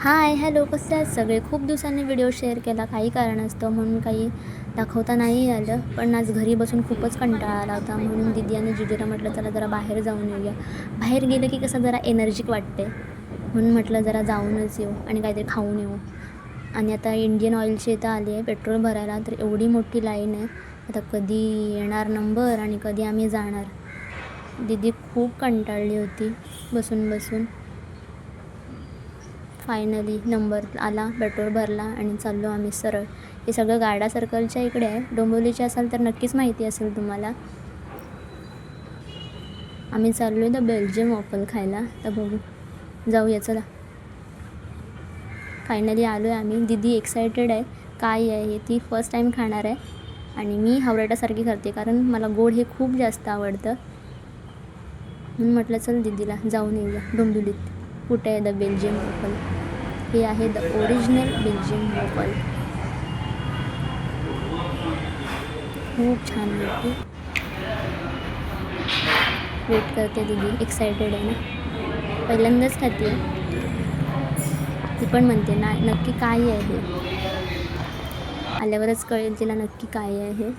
Hi hello कसे आहेत सगळे खूप दिवसांनी व्हिडिओ शेअर केला. काही कारणास्तव म्हणून काही दाखवता नाही आलं. पण आज घरी बसून खूपच कंटाळा आला होता. म्हणून दिदी आणि जिजूला म्हटलं चला जरा बाहेर जाऊन येऊया. बाहेर गेलं की कसं जरा एनर्जिक वाटते म्हणून म्हटलं जरा जाऊनच येऊ आणि काहीतरी खाऊन येऊ. आणि आता इंडियन ऑइलची इथं आली आहे पेट्रोल भरायला. तर एवढी मोठी लाईन आहे. आता कधी येणार नंबर आणि कधी आम्ही जाणार? दिदी खूप कंटाळली होती बसून बसून. फायनली नंबर आला पेट्रोल भरला आणि चाललो आम्ही सरळ. हे सगळं गाडा सर्कलच्या इकडे आहे. डोंबिवलीचे असाल तर नक्कीच माहिती असेल तुम्हाला. आम्ही चाललो आहे द बेल्जियम वॉफल खायला. तर बघू. जाऊया चला. फायनली आलो आहे आम्ही. दिदी एक्सायटेड आहे. काय आहे हे? ती फर्स्ट टाईम खाणार आहे. आणि मी हावराटासारखी करते कारण मला गोड हे खूप जास्त आवडतं. म्हणून म्हटलं चल दिदीला जाऊन येऊया डोंबिवलीत. कुठे आहे? द बेल्जियम वॉफल हे आहे द ओरिजिनल बेल्जियम वॉफल खूप छान वाटते वेट करते दिदी. एक्सायटेड आहे ना? पहिल्यांदाच खाते ती पण म्हणते ना नक्की काय आहे आल्यावरच कळेल तिला नक्की काय आहे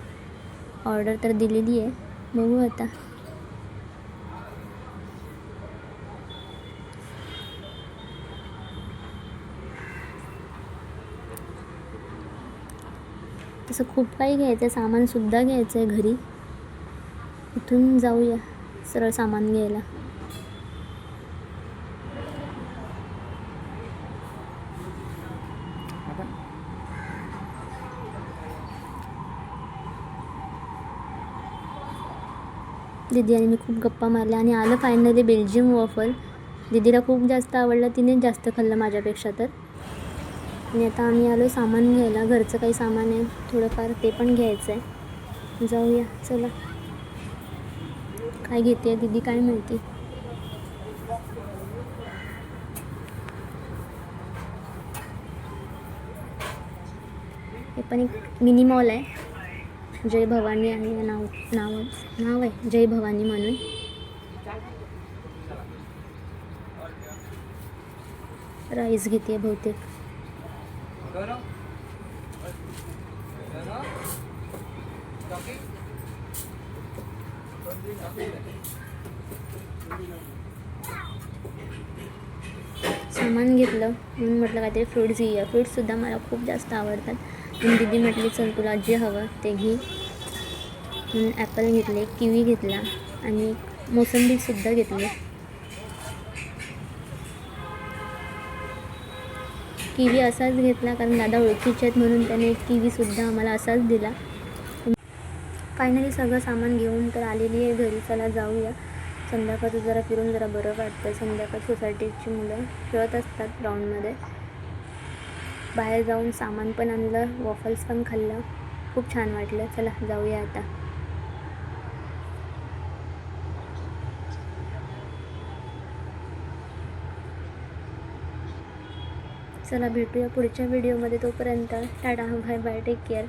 ऑर्डर तर दिलेली आहे. बघू आता. तसं खूप काही घ्यायचं आहे सामानसुद्धा घ्यायचं आहे घरी. इथून जाऊया. सरळ सामान घ्यायला. दीदी आणि मी खूप गप्पा मारल्या आणि आलं फायनली बेल्जियम वॉफल दीदीला खूप जास्त आवडलं. तिनेच जास्त खाल्लं माझ्यापेक्षा तर. आणि आता आम्ही आलो सामान घ्यायला. घरचं काही सामान आहे. थोडंफार ते पण घ्यायचं आहे जाऊया. चला. काय घेते दीदी काय माहिती हे पण एक मिनी मॉल आहे. जय भवानी आहे. नाव नाव नाव आहे. जय भवानी म्हणून. राईस घेते बहुतेक. सामान घेतलं म्हणून म्हटलं काहीतरी फ्रूट्स घेऊया. फ्रूट्ससुद्धा मला खूप जास्त आवडतात. पण दिदी म्हटली चल तुला जे हवं ते घे. म्हणून ॲपल घेतले किवी घेतला आणि मोसंबीसुद्धा घेतली. किवी असाच घेतला कारण दादा ओळखीचे आहेत म्हणून त्याने किवीसुद्धा आम्हाला असाच दिला. फायनली सगळं सामान घेऊन तर आलेली आहे घरी चला जाऊया. संध्याकाळचं जरा फिरून जरा बरं वाटतं संध्याकाळ सोसायटीची मुलं खेळत असतात ग्राउंडमध्ये बाहेर जाऊन सामान पण आणलं वॉफल्स पण खाल्लं. खूप छान वाटलं. चला जाऊया आता. चला भेटूया पुढच्या व्हिडिओमध्ये. तोपर्यंत tata bye bye take care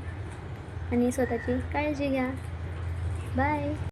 आणि स्वतःची काळजी घ्या. बाय